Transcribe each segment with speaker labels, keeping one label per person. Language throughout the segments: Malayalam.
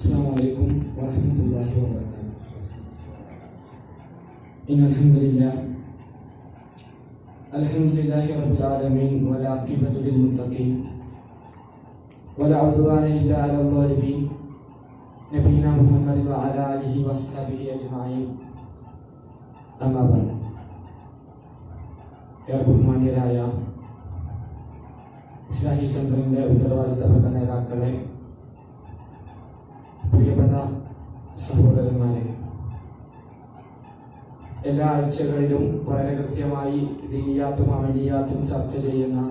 Speaker 1: السلام عليكم ورحمة الله وبركاته إن الحمد لله الحمد لله رب العالمين والعاقبة للمتقين ولا عدوان إلا على الظالمين نبينا محمد وعلى آله وصحبه أجمعين أما بعد ഏറെ ബഹുമാന്യരായ ഇസ്ലാഹി സെന്ററിന്റെ ഉത്തരവാദിത്തപ്പെട്ട നേതാക്കളെ പ്രിയപ്പെട്ട സഹോദരന്മാരെ എല്ലാ ആഴ്ചകളിലും വളരെ കൃത്യമായി ദിനിയാത്തും അമലിയാത്തും ചർച്ച ചെയ്യുന്ന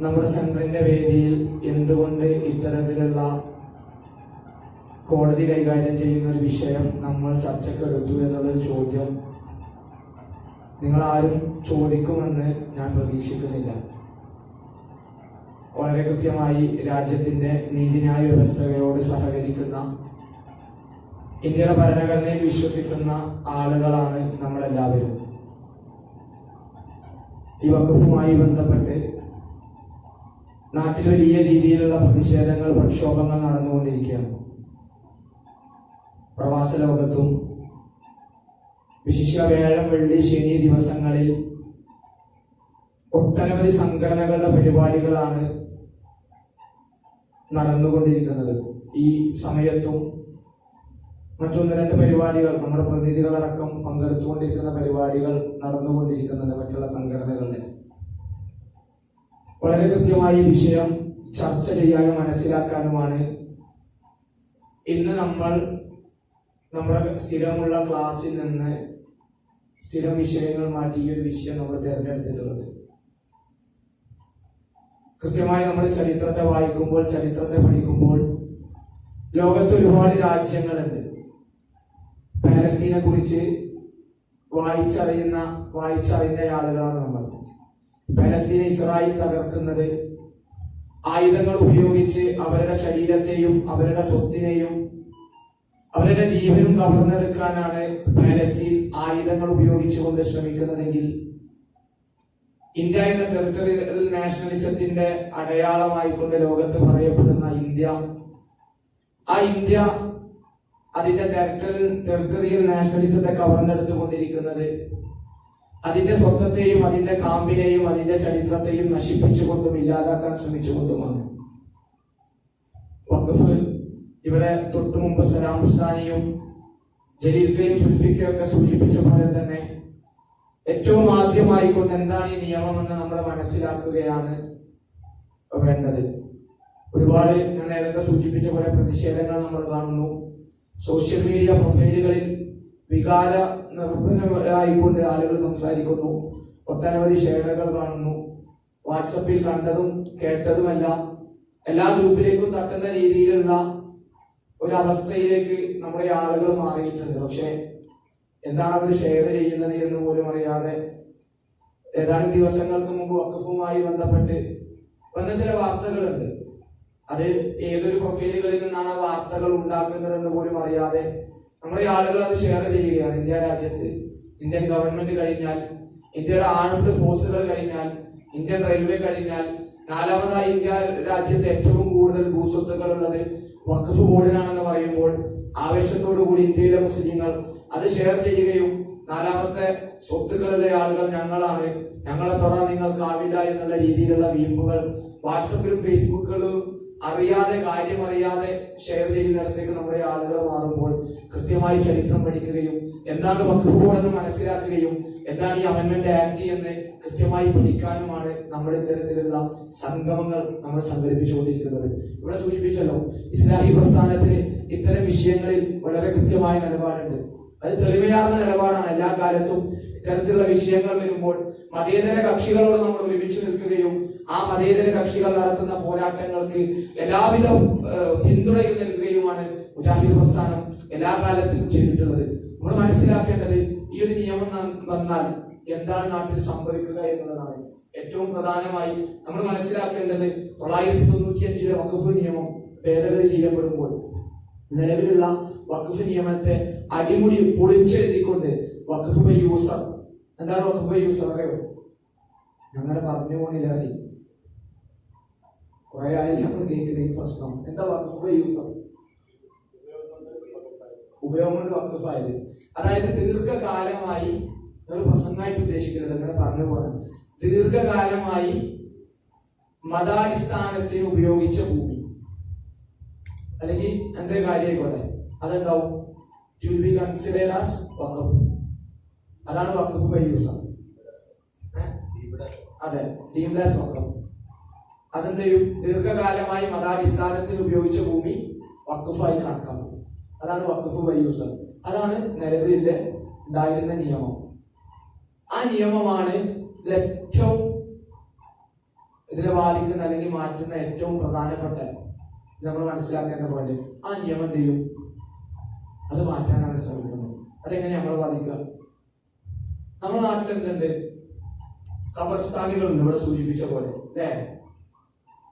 Speaker 1: നമ്മുടെ സെന്ററിന്റെ വേദിയിൽ എന്തുകൊണ്ട് ഇത്തരത്തിലുള്ള കോടതി കൈകാര്യം ചെയ്യുന്ന ഒരു വിഷയം നമ്മൾ ചർച്ചക്കെടുത്തു എന്നുള്ളൊരു ചോദ്യം. നിങ്ങൾ ആരും ചോദിക്കുമെന്ന് ഞാൻ പ്രതീക്ഷിക്കുന്നില്ല. വളരെ കൃത്യമായി രാജ്യത്തിന്റെ നീതിന്യായ വ്യവസ്ഥകളോട് സഹകരിക്കുന്ന ഇന്ത്യയുടെ ഭരണഘടനയിൽ വിശ്വസിക്കുന്ന ആളുകളാണ് നമ്മളെല്ലാവരും. ഈ വകുപ്പുമായി ബന്ധപ്പെട്ട് നാട്ടിൽ വലിയ രീതിയിലുള്ള പ്രതിഷേധങ്ങൾ പ്രക്ഷോഭങ്ങൾ നടന്നുകൊണ്ടിരിക്കുകയാണ്. പ്രവാസ ലോകത്തും വിശിഷ്യ വ്യാഴം വെള്ളി ശനി ദിവസങ്ങളിൽ ഒട്ടനവധി സംഘടനകളുടെ പരിപാടികളാണ് നടന്നുകൊണ്ടിരിക്കുന്നത്. ഈ സമയത്തും മറ്റൊന്ന് രണ്ട് പരിപാടികൾ നമ്മുടെ പ്രതിനിധികളടക്കം പങ്കെടുത്തുകൊണ്ടിരിക്കുന്ന പരിപാടികൾ നടന്നുകൊണ്ടിരിക്കുന്നുണ്ട് മറ്റുള്ള സംഘടനകളുടെ. വളരെ കൃത്യമായി വിഷയം ചർച്ച ചെയ്യാനും മനസ്സിലാക്കാനുമാണ്. ഇന്ന് നമ്മൾ നമ്മുടെ സ്ഥിരമുള്ള ക്ലാസ്സിൽ നിന്ന് സ്ഥിരം വിഷയങ്ങൾ മാറ്റി ഈ ഒരു വിഷയം നമ്മൾ തിരഞ്ഞെടുത്തിട്ടുള്ളത്. കൃത്യമായി നമ്മൾ ചരിത്രത്തെ വായിക്കുമ്പോൾ ചരിത്രത്തെ പഠിക്കുമ്പോൾ ലോകത്ത് ഒരുപാട് രാജ്യങ്ങളുണ്ട്. പാലസ്തീനെ കുറിച്ച് വായിച്ചറിയുന്ന വായിച്ചറിയുന്ന ആളുകളാണ് നമ്മൾ. പാലസ്തീനെ ഇസ്രായേൽ തകർക്കുന്നത് ആയുധങ്ങൾ ഉപയോഗിച്ച് അവരുടെ ശരീരത്തെയും അവരുടെ സ്വത്തിനെയും അവരുടെ ജീവനും കവർന്നെടുക്കാനാണ് പാലസ്തീൻ ആയുധങ്ങൾ ഉപയോഗിച്ചുകൊണ്ട് ശ്രമിക്കുന്നതെങ്കിൽ ഇന്ത്യ എന്ന ടെറിട്ടറിയൽ നാഷണലിസത്തിന്റെ അടയാളമായിക്കൊണ്ട് ലോകത്ത് പറയപ്പെടുന്ന ഇന്ത്യ. ആ ഇന്ത്യ അതിന്റെ ടെറിട്ടറിയൽ ടെറിട്ടറിയൽ നാഷണലിസത്തെ കവർന്നെടുത്തുകൊണ്ടിരിക്കുന്നത് അതിന്റെ സ്വത്വത്തെയും അതിന്റെ കാമ്പിനെയും അതിന്റെ ചരിത്രത്തെയും നശിപ്പിച്ചുകൊണ്ടും ഇല്ലാതാക്കാൻ ശ്രമിച്ചുകൊണ്ടുമാണ്. വഖഫ് ഇവിടെ തൊട്ടു മുമ്പ് സലാം ഹുസ്താനിയും ജലീൽക്കയും സുൽഫിക്കയും ഒക്കെ സൂചിപ്പിച്ച പോലെ തന്നെ ഏറ്റവും ആദ്യമായി കൊണ്ട് എന്താണ് ഈ നിയമമെന്ന് നമ്മൾ മനസ്സിലാക്കുകയാണ് വേണ്ടത്. ഒരുപാട് ഞാൻ നേരത്തെ സൂചിപ്പിച്ച പോലെ പ്രതിഷേധങ്ങൾ നമ്മൾ കാണുന്നു. സോഷ്യൽ മീഡിയ പ്രൊഫൈലുകളിൽ വികാര നിർഭരമായിക്കൊണ്ട് ആളുകൾ സംസാരിക്കുന്നു. ഒട്ടനവധി ഷെയറുകൾ കാണുന്നു. വാട്സപ്പിൽ കണ്ടതും കേട്ടതുമെല്ലാം. എല്ലാ ഗ്രൂപ്പിലേക്കും തട്ടുന്ന രീതിയിലുള്ള ഒരു അവസ്ഥയിലേക്ക് നമ്മുടെ ആളുകൾ മാറിയിട്ടുണ്ട്. പക്ഷെ എന്താണ് അവർ ഷെയർ ചെയ്യുന്നത് എന്ന് പോലും അറിയാതെ ഏതാനും ദിവസങ്ങൾക്ക് മുമ്പ് വക്കഫുമായി ബന്ധപ്പെട്ട് വന്ന ചില വാർത്തകളുണ്ട്. അത് ഏതൊരു പ്രൊഫൈലുകളിൽ നിന്നാണ് ആ വാർത്തകൾ ഉണ്ടാക്കുന്നതെന്ന് പോലും അറിയാതെ നമ്മുടെ ആളുകൾ അത് ഷെയർ ചെയ്യുകയാണ്. ഇന്ത്യ രാജ്യത്ത് ഇന്ത്യൻ ഗവൺമെന്റ് കഴിഞ്ഞാൽ ഇന്ത്യയുടെ ആർംഡ് ഫോഴ്സുകൾ കഴിഞ്ഞാൽ ഇന്ത്യൻ റെയിൽവേ കഴിഞ്ഞാൽ നാലാമതായി ഇന്ത്യ രാജ്യത്ത് ഏറ്റവും കൂടുതൽ ഭൂസ്വത്തുക്കൾ ഉള്ളത് വഖഫ് ബോർഡിനാണെന്ന് പറയുമ്പോൾ ആവേശത്തോടു കൂടി ഇന്ത്യയിലെ മുസ്ലിങ്ങൾ അത് ഷെയർ ചെയ്യുകയും നാലാമത്തെ സ്വത്തുക്കളുടെ ആളുകൾ ഞങ്ങളാണ്. ഞങ്ങളെ തൊടാൻ നിങ്ങൾക്കാവില്ല എന്നുള്ള രീതിയിലുള്ള വീമ്പുകൾ വാട്സപ്പിലും ഫേസ്ബുക്കുകളിലും അറിയാതെ കാര്യം അറിയാതെ ഷെയർ ചെയ്യുന്നിടത്തേക്ക് നമ്മുടെ ആളുകൾ മാറുമ്പോൾ കൃത്യമായി ചരിത്രം പഠിക്കുകയും എന്താണ് വഖഫ് എന്ന് മനസ്സിലാക്കുകയും എന്താണ് ഈ അമെന്മെന്റ് ആക്ട് എന്ന് കൃത്യമായി പഠിക്കാനുമാണ് നമ്മൾ ഇത്തരത്തിലുള്ള സംഗമങ്ങൾ നമ്മൾ സംഘടിപ്പിച്ചുകൊണ്ടിരിക്കുന്നത്. ഇവിടെ സൂചിപ്പിച്ചല്ലോ ഇസ്ലാഹി പ്രസ്ഥാനത്തിന് ഇത്തരം വിഷയങ്ങളിൽ വളരെ കൃത്യമായ നിലപാടുണ്ട്. അത് തെളിവില്ലാത്ത നിലപാടാണ് എല്ലാ കാലത്തും. ഇത്തരത്തിലുള്ള വിഷയങ്ങൾ വരുമ്പോൾ മതേതര കക്ഷികളോട് നമ്മൾ ഒരുമിച്ച് നിൽക്കുകയും ആ മതേതര കക്ഷികൾ നടത്തുന്ന പോരാട്ടങ്ങൾക്ക് എല്ലാവിധ പിന്തുണയും നൽകുകയുമാണ് മുജാഹിദ് പ്രസ്ഥാനം എല്ലാ കാലത്തും ചെയ്തിട്ടുള്ളത്. നമ്മൾ മനസ്സിലാക്കേണ്ടത് ഈ ഒരു നിയമം വന്നാൽ എന്താണ് നാട്ടിൽ സംഭവിക്കുക എന്നുള്ളതാണ്. ഏറ്റവും പ്രധാനമായി നമ്മൾ മനസ്സിലാക്കേണ്ടത് തൊള്ളായിരത്തി തൊണ്ണൂറ്റി അഞ്ചിലെ വഖഫ് നിയമം ഭേദഗതി ചെയ്യപ്പെടുമ്പോൾ നിലവിലുള്ള വഖഫ് നിയമത്തെ അടിമുടി പൊളിച്ചെഴുതിക്കൊണ്ട് വഖഫ് യൂസർ എന്താണ് വഖഫ് യൂസർ അറിയോ? അങ്ങനെ പറഞ്ഞു പോണില്ല അറി. കുറെ ആയില്ല നമ്മൾ കേൾക്കുന്ന ഈ പ്രശ്നം. എന്താ വഖഫ് യൂസർ ഉപയോഗം വഖഫായത്. അതായത് ദീർഘകാലമായി ഒരു പ്രസംഗമായിട്ട് ഉദ്ദേശിക്കുന്നത് അങ്ങനെ പറഞ്ഞു പോകാൻ ദീർഘകാലമായി മതാടിസ്ഥാനത്തിന് ഉപയോഗിച്ച ഭൂമി. അല്ലെങ്കിൽ എന്റെ കാര്യമായിക്കോട്ടെ? അതെന്താവും? To be considered as waqf. അതാണ് വക്കഫ് വഴി യൂസ് അതെ ഡീംഡ് വഖഫ്. അതെന്ത് ചെയ്യും ദീർഘകാലമായി മതാടിസ്ഥാനത്തിൽ ഉപയോഗിച്ച ഭൂമി വക്കഫായി കണക്കാക്കും. അതാണ് വക്കഫ് വഴി യൂസ് അതാണ് നിലവിലെ ഉണ്ടായിരുന്ന നിയമം. ആ നിയമമാണ് ഇതിലേറ്റവും ഇതിനെ ബാധിക്കുന്ന അല്ലെങ്കിൽ മാറ്റുന്ന ഏറ്റവും പ്രധാനപ്പെട്ട നമ്മൾ മനസ്സിലാക്കേണ്ട പോലെ ആ നിയമം എന്ത് ചെയ്യും അത് മാറ്റാനാണ് ശ്രമിക്കുന്നത്. അതെങ്ങനെ നമ്മളെ ബാധിക്കുക? നമ്മുടെ നാട്ടിൽ എന്തുണ്ട്? ഖബർസ്ഥാനികളുണ്ട് ഇവിടെ സൂചിപ്പിച്ച പോലെ അല്ലേ?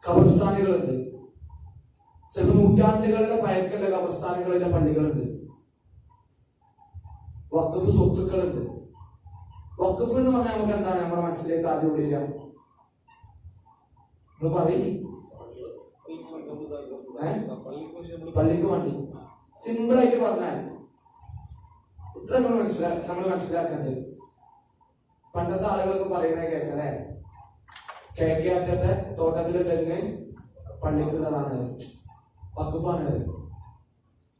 Speaker 1: ഖബർസ്ഥാനികളുണ്ട് ചിലപ്പോൾ നൂറ്റാണ്ടുകളുടെ പഴക്കമുള്ള ഖബർസ്ഥാനികളുടെ പള്ളികളുണ്ട്. വക്കഫ് സ്വത്തുക്കളുണ്ട്. വക്കഫ് എന്ന് പറഞ്ഞാൽ നമുക്ക് എന്താണ്? നമ്മുടെ മനസ്സിലേക്ക് ആദ്യം ഓടിയില്ല നമ്മൾ പറയും. പള്ളിക്ക് വേണ്ടി. സിമ്പിൾ ആയിട്ട് പറഞ്ഞാൽ ഇത്ര നമ്മൾ മനസ്സിലാ നമ്മൾ മനസ്സിലാക്കേണ്ടത് പണ്ടത്തെ ആളുകളൊക്കെ പറയുന്നത് കേൾക്കണേ? കിഴക്കേറ്റത്തെ തോട്ടത്തിലെ തെങ്ങ് പള്ളിക്കുള്ളതാണ്. വക്കുഫാണ്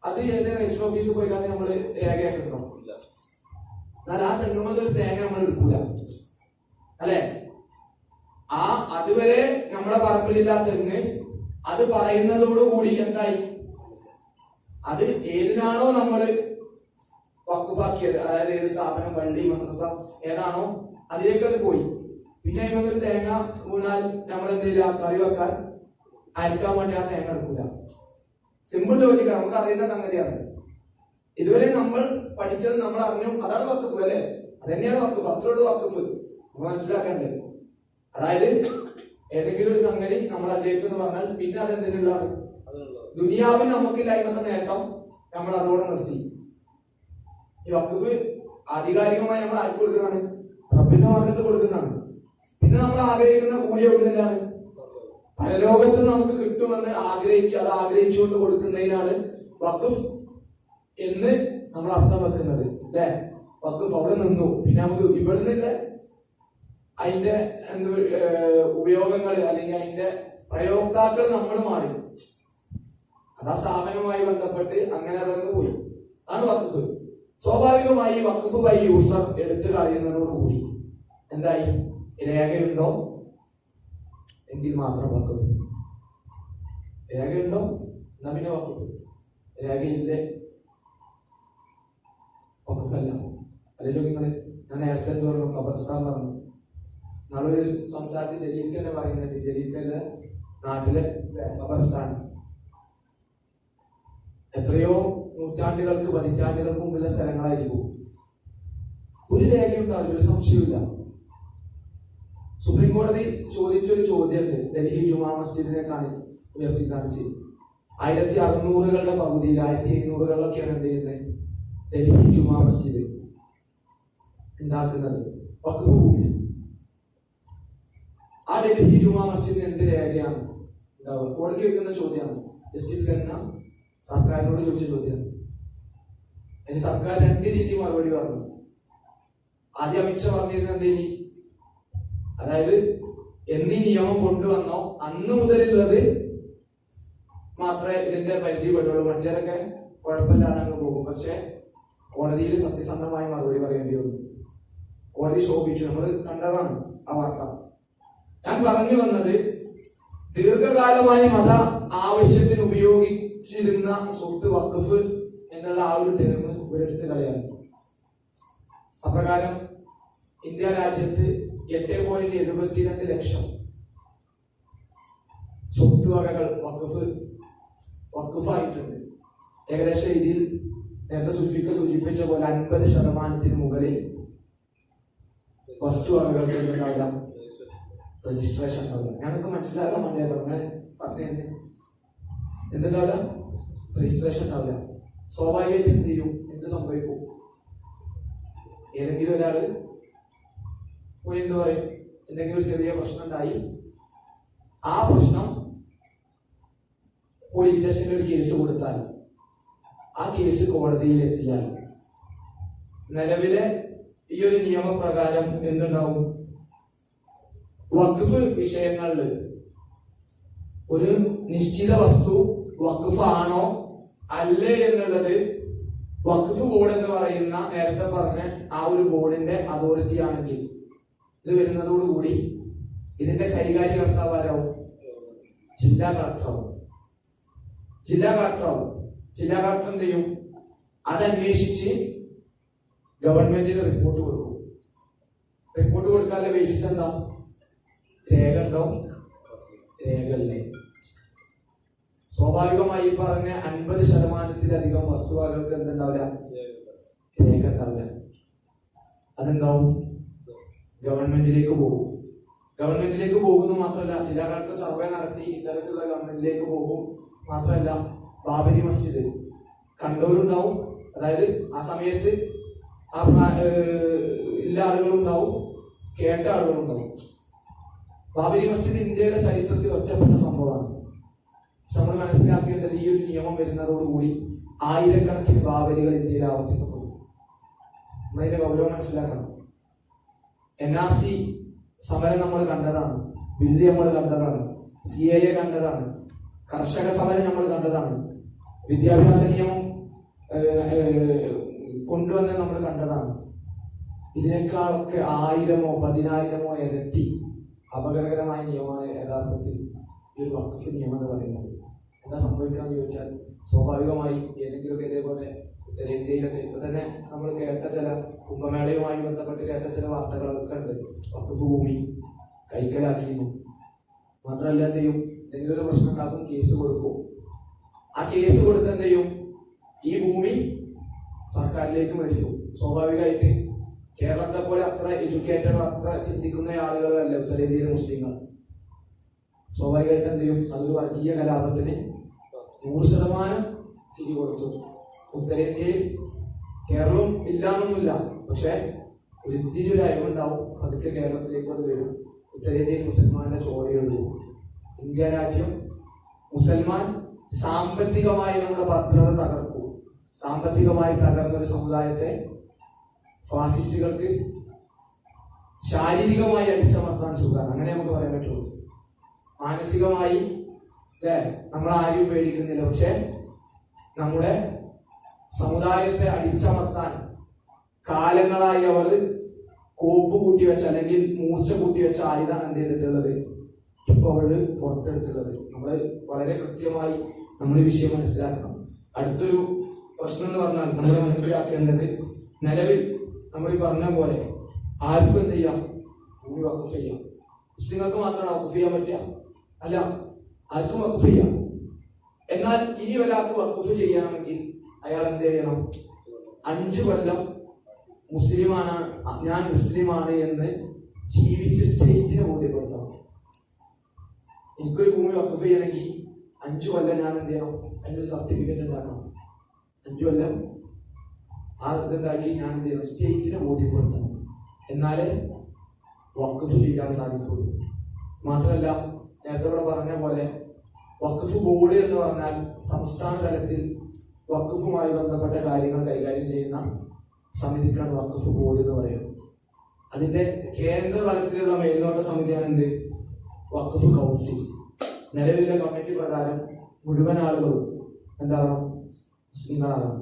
Speaker 1: അത് ഏത് രജിസ്റ്റർ ഓഫീസിൽ പോയി കാരണം നമ്മൾ രേഖയാക്കുന്നുണ്ടോ എന്നാൽ ആ തെങ്ങുമ്പോൾ ഒരു തേങ്ങ നമ്മൾ എടുക്കൂല. അല്ലേ? ആ അതുവരെ നമ്മളെ പറമ്പിലില്ലാത്ത തെങ്ങ് അത് പറയുന്നതോടുകൂടി എന്തായി? അത് ഏതിനാണോ നമ്മൾ വക്കുഫാക്കിയത് അതായത് ഏത് സ്ഥാപനം വണ്ടി മദ്രസ ഏതാണോ അതിലേക്ക് അത് പോയി. പിന്നെ ഒരു തേങ്ങ വീണാൽ നമ്മൾ എന്തെയ്യില്ല കറി വെക്കാൻ അരിക്കാൻ വേണ്ടി ആ തേങ്ങ എടുക്കില്ല സിമ്പിൾ ലോജിക്ക നമുക്ക് അറിയുന്ന സംഗതിയാണ്. ഇതുവരെ നമ്മൾ പഠിച്ചത് നമ്മൾ അറിഞ്ഞു. അതാണ് വക്കുഫ് അല്ലേ? അതന്നെയാണ് വക്കുഫ് അത്രയുള്ള വക്കുഫ് നമ്മൾ മനസ്സിലാക്കേണ്ടത്. അതായത് ഏതെങ്കിലും ഒരു സംഗതി നമ്മൾ അതിലേക്ക് എന്ന് പറഞ്ഞാൽ പിന്നെ അത് എന്തിനുള്ളതാണ്? ദുനിയാവിൽ നമുക്കില്ലായ്മ നേട്ടം നമ്മൾ അതോടെ നിർത്തി. ഈ വഖഫ് ആധികാരികമായി നമ്മൾ ആർക്ക് കൊടുക്കുന്നതാണ്? റബ്ബിന്റെ മാർഗത്ത് കൊടുക്കുന്നതാണ്. പിന്നെ നമ്മൾ ആഗ്രഹിക്കുന്ന കൂലി എവിടുന്നാണ് പരലോകത്ത് നമുക്ക് കിട്ടുമെന്ന് ആഗ്രഹിച്ച് അത് ആഗ്രഹിച്ചുകൊണ്ട് കൊടുക്കുന്നതിനാണ് വഖഫ് എന്ന് നമ്മൾ അർത്ഥം വെക്കുന്നത് അല്ലെ? വഖഫ് അവിടെ നിന്നു. പിന്നെ നമുക്ക് ഇവിടുന്നില്ല അതിന്റെ ഉപയോഗങ്ങൾ അല്ലെങ്കിൽ അതിന്റെ പ്രയോക്താക്കൾ നമ്മൾ മാറി. അത് ആ സ്ഥാപനവുമായി ബന്ധപ്പെട്ട് അങ്ങനെ അതങ്ങ് പോയി. അതാണ് വക്കഫ് സ്വാഭാവികമായി വഖഫ് ബൈ യൂസർ എടുത്തു കളയുന്നതോടുകൂടി എന്തായി? രേഖയുണ്ടോ? എങ്കിൽ മാത്രം വക്കഫ് രേഖയുണ്ടോ? എന്നാ പിന്നെ വഖഫ്. രേഖയില്ലേ? വക്കഫല്ല അല്ലെങ്കിൽ നിങ്ങൾ ഞാൻ നേരത്തെ എന്ത് പറഞ്ഞു? ഖബർസ്ഥാൻ പറഞ്ഞു. നാളൊരു സംസാരത്തിൽ ജലീൽക്ക് തന്നെ പറയുന്നുണ്ട്. ജലീൽക്കന്റെ നാട്ടിലെ കബർസ്ഥാൻ എത്രയോ നൂറ്റാണ്ടുകൾക്ക് പതിറ്റാണ്ടുകൾക്ക് മുമ്പുള്ള സ്ഥലങ്ങളായിരിക്കും. ഒരു രേഖയുണ്ടാവില്ല ഒരു സംശയമില്ല സുപ്രീം കോടതി ചോദിച്ചൊരു ചോദ്യമുണ്ട്. ഡൽഹി ജുമാ മസ്ജിദിനെ കാണി ഉയർത്തി കാണിച്ച് ആയിരത്തി അറുന്നൂറുകളുടെ പകുതിയിൽ ആയിരത്തി എഴുന്നൂറുകളിലൊക്കെയാണ് എന്ത് ചെയ്യുന്നത്? ഡൽഹി ജുമാ മസ്ജിദ് ഉണ്ടാക്കുന്നത്. വഖഫ് ഭൂമി ആ ഡൽഹി ജുമാ മസ്ജിദിന് എന്ത് രേഖയാണ് ഉണ്ടാവുക? കോടതി വെക്കുന്ന ചോദ്യമാണ്. ജസ്റ്റിസ് ഖന്ന സർക്കാരിനോട് ചോദിച്ച ചോദ്യമാണ്. അതിന് സർക്കാർ രണ്ട് രീതി മറുപടി പറഞ്ഞു. ആദ്യം അമിത്ഷാ പറഞ്ഞിരുന്നത് എന്തേനി അതായത് എന്നീ നിയമം കൊണ്ടുവന്നോ അന്ന് മുതലുള്ളത് മാത്രമേ ഇതിന്റെ പരിധി പെടുള്ളൂ. മറ്റേതൊക്കെ കുഴപ്പമില്ലാതെ അങ്ങ് പോകും. പക്ഷെ കോടതിയിൽ സത്യസന്ധമായ മറുപടി പറയേണ്ടി വന്നു. കോടതി ശോഭിച്ചു. നമ്മൾ കണ്ടതാണ് ആ വാർത്ത. ഞാൻ പറഞ്ഞു വന്നത് ദീർഘകാലമായി മത ആവശ്യത്തിന് ഉപയോഗിച്ചിരുന്ന സ്വത്ത് വഖഫ് എന്നുള്ള ആ ഒരു തെളിവ് ഒരിടത്ത് കളയാണ്. അപ്രകാരം ഇന്ത്യ രാജ്യത്ത് എട്ട് പോയിന്റ് എഴുപത്തിരണ്ട് ലക്ഷം സ്വത്ത് വകകൾ വഖഫ് വഖഫായിട്ടുണ്ട്. ഏകദേശം ഇതിൽ നേരത്തെ സുഫിക്ക സൂചിപ്പിച്ച പോലെ അൻപത് ശതമാനത്തിന് മുകളിൽ വസ്തുവകകൾക്ക് എന്തുണ്ടാവില്ല രജിസ്ട്രേഷൻ ഉണ്ടാവില്ല ഞങ്ങൾക്ക് മനസ്സിലാകാൻ വേണ്ടിയാ പറഞ്ഞ പറഞ്ഞു എന്തുണ്ടാവില്ല രജിസ്ട്രേഷൻ ഉണ്ടാവില്ല സ്വാഭാവികമായിട്ട് എന്ത് ചെയ്യും? എന്ത് സംഭവിക്കും? ഏതെങ്കിലും ഒരാൾ പോയി എന്ത് പറയും? എന്തെങ്കിലും ഒരു ചെറിയ പ്രശ്നം ഉണ്ടായി ആ പ്രശ്നം പോലീസ് സ്റ്റേഷനിൽ ഒരു കേസ് കൊടുത്താൽ ആ കേസ് കോടതിയിൽ എത്തിയാൽ നിലവിലെ ഈ ഒരു നിയമപ്രകാരം എന്തുണ്ടാവും? വഖഫ് വിഷയങ്ങളിൽ ഒരു നിശ്ചിത വസ്തു വഖഫ് ആണോ അല്ലേ എന്നുള്ളത് വഖഫ് ബോർഡ് എന്ന് പറയുന്ന നേരത്തെ പറഞ്ഞ ആ ഒരു ബോർഡിന്റെ അതോറിറ്റി ആണെങ്കിൽ ഇത് വരുന്നതോടുകൂടി ഇതിന്റെ കൈകാര്യകർത്താവ് ആരാവും ജില്ലാ കളക്ടറാവും ജില്ലാ കളക്ടറാവും ജില്ലാ കളക്ടർ എന്ത് ചെയ്യും? അതന്വേഷിച്ച് ഗവൺമെന്റിന് റിപ്പോർട്ട് കൊടുക്കും. റിപ്പോർട്ട് കൊടുക്കാനുള്ള ബേസിസ് എന്താ? രേഖ ഉണ്ടാവും രേഖ ഇല്ലേ സ്വാഭാവികമായി പറഞ്ഞ അൻപത് ശതമാനത്തിലധികം വസ്തുവകൾക്ക് എന്തുണ്ടാവില്ല? രേഖ ഉണ്ടാവില്ല അതെന്താവും? ഗവൺമെന്റിലേക്ക് പോകും. ഗവൺമെന്റിലേക്ക് പോകുന്നു മാത്രമല്ല ജില്ലാ കളക്ടർ സർവേ നടത്തി ഇത്തരത്തിലുള്ള ഗവൺമെന്റിലേക്ക് പോകും മാത്രമല്ല ബാബരി മസ്ജിദ്. കണ്ടവരുണ്ടാവും. അതായത് ആ സമയത്ത് ആ ഇല്ല ആളുകളുണ്ടാവും. കേട്ട ആളുകളുണ്ടാവും. ബാബരി മസ്ജിദ് ഇന്ത്യയുടെ ചരിത്രത്തിൽ ഒറ്റപ്പെട്ട സംഭവമാണ്. പക്ഷെ നമ്മൾ മനസ്സിലാക്കേണ്ടത് ഈ ഒരു നിയമം വരുന്നതോടുകൂടി ആയിരക്കണക്കിന് ബാബരികൾ ഇന്ത്യയിൽ ആവർത്തിക്കപ്പെടും. നമ്മളതിന്റെ ഗൗരവം മനസ്സിലാക്കണം. എൻ ആർ സി സമരം നമ്മൾ കണ്ടതാണ്. ബില്ല് നമ്മൾ കണ്ടതാണ്. സി എ എ കണ്ടതാണ്. കർഷക സമരം നമ്മൾ കണ്ടതാണ്. വിദ്യാഭ്യാസ നിയമം കൊണ്ടുവന്ന് നമ്മൾ കണ്ടതാണ്. ഇതിനേക്കാളൊക്കെ ആയിരമോ പതിനായിരമോ ഇരട്ടി അപകടകരമായ നിയമമാണ് യഥാർത്ഥത്തിൽ ഈ ഒരു വഖഫ് നിയമം എന്ന് പറയുന്നത്. എന്താ സംഭവിക്കാന്ന് ചോദിച്ചാൽ സ്വാഭാവികമായി ഏതെങ്കിലുമൊക്കെ ഇതേപോലെ ഉത്തരേന്ത്യയിലൊക്കെ ഇപ്പം തന്നെ നമ്മൾ കേട്ട ചില കുംഭമേളയുമായി ബന്ധപ്പെട്ട് കേട്ട ചില വാർത്തകളൊക്കെ ഉണ്ട്. വഖഫ് ഭൂമി കൈക്കലാക്കിയിരുന്നു. മാത്രമല്ല എന്ത് എന്തെങ്കിലും ഒരു പ്രശ്നം ഉണ്ടാക്കും കേസ് കൊടുക്കും. ആ കേസ് കൊടുത്ത് എന്ത് ചെയ്യും? ഈ ഭൂമി സർക്കാരിലേക്ക് മേടിക്കും. സ്വാഭാവികമായിട്ട് കേരളത്തെ പോലെ അത്ര എഡ്യൂക്കേറ്റഡ് അത്ര ചിന്തിക്കുന്ന ആളുകളല്ല ഉത്തരേന്ത്യയിലെ മുസ്ലിങ്ങൾ. സ്വാഭാവികമായിട്ട് എന്ത് ചെയ്യും? അതൊരു വർഗീയ കലാപത്തിന് നൂറ് ശതമാനം തിരി കൊടുത്തു ഉത്തരേന്ത്യയിൽ കേരളം ഇല്ലാന്നൊന്നുമില്ല. പക്ഷെ ഒരു ഇത്തിരി ഒരു അയവുണ്ടാവും. അതൊക്കെ കേരളത്തിലേക്ക് അത് വരും. ഉത്തരേന്ത്യയിൽ മുസൽമാന്റെ ചോരയുള്ളൂ ഇന്ത്യ രാജ്യം മുസൽമാൻ സാമ്പത്തികമായി നമ്മുടെ ഭദ്രത തകർക്കും. സാമ്പത്തികമായി തകർന്ന ഒരു സമുദായത്തെ ഫാസിസ്റ്റുകൾക്ക് ശാരീരികമായി അടിച്ചമർത്താൻ സുഖമാണ്. അങ്ങനെ നമുക്ക് പറയാൻ പറ്റുള്ളൂ. മാനസികമായി അല്ലേ? നമ്മൾ ആരും പേടിക്കുന്നില്ല. പക്ഷെ നമ്മുടെ സമുദായത്തെ അടിച്ചമർത്താൻ കാലങ്ങളായി അവർ കോപ്പ് കൂട്ടി വെച്ച അല്ലെങ്കിൽ മൂർച്ച കൂട്ടി വെച്ച ആയുധാണ് എന്ത് ചെയ്തിട്ടുള്ളത്? ഇപ്പൊ അവർ പുറത്തെടുത്തുള്ളത് നമ്മൾ വളരെ കൃത്യമായി നമ്മൾ ഈ വിഷയം മനസ്സിലാക്കണം. അടുത്തൊരു പ്രശ്നം എന്ന് പറഞ്ഞാൽ നമ്മൾ മനസ്സിലാക്കേണ്ടത് നിലവിൽ നമ്മൾ ഈ പറഞ്ഞ പോലെ ആർക്കും എന്ത് ചെയ്യാം? ഭൂമി വഖഫ് ചെയ്യാം. മുസ്ലിങ്ങൾക്ക് മാത്രമാണ് വഖഫ് ചെയ്യാൻ പറ്റുക. അല്ല ആർക്കും വഖഫ് ചെയ്യാം. എന്നാൽ ഇനി ഒരാൾക്ക് വഖഫ് ചെയ്യണമെങ്കിൽ അയാൾ എന്ത് ചെയ്യണം? അഞ്ചു കൊല്ലം മുസ്ലിമാണ് ഞാൻ മുസ്ലിമാണ് എന്ന് ജീവിച്ച് സ്റ്റേറ്റിനെ ബോധ്യപ്പെടുത്തണം. എനിക്കൊരു ഭൂമി വഖഫ് ചെയ്യണമെങ്കിൽ അഞ്ചു കൊല്ലം ഞാൻ എന്ത് ചെയ്യണം? അതിനൊരു സർട്ടിഫിക്കറ്റ് ഉണ്ടാക്കണം. അഞ്ചു കൊല്ലം ആ ഇതുണ്ടാക്കി ഞാൻ എന്ത് ചെയ്യണം സ്റ്റേറ്റിനെ ബോധ്യപ്പെടുത്തണം. എന്നാലേ വക്കഫ് ചെയ്യാൻ സാധിക്കുള്ളൂ മാത്രമല്ല നേരത്തെ ഇവിടെ പറഞ്ഞ പോലെ വക്കഫ് ബോർഡ് എന്ന് പറഞ്ഞാൽ സംസ്ഥാന തലത്തിൽ വക്കഫുമായി ബന്ധപ്പെട്ട കാര്യങ്ങൾ കൈകാര്യം ചെയ്യുന്ന സമിതിക്കാണ് വക്കഫ് ബോർഡ് എന്ന് പറയുന്നത്. അതിന്റെ കേന്ദ്ര തലത്തിലുള്ള മേൽനോട്ട സമിതിയാണ് എന്ത്? വക്കഫ് കൗൺസിൽ നിലവിലെ കമ്മിറ്റി പ്രകാരം മുഴുവൻ ആളുകളും എന്താകണം മുസ്ലിങ്ങളാകണം.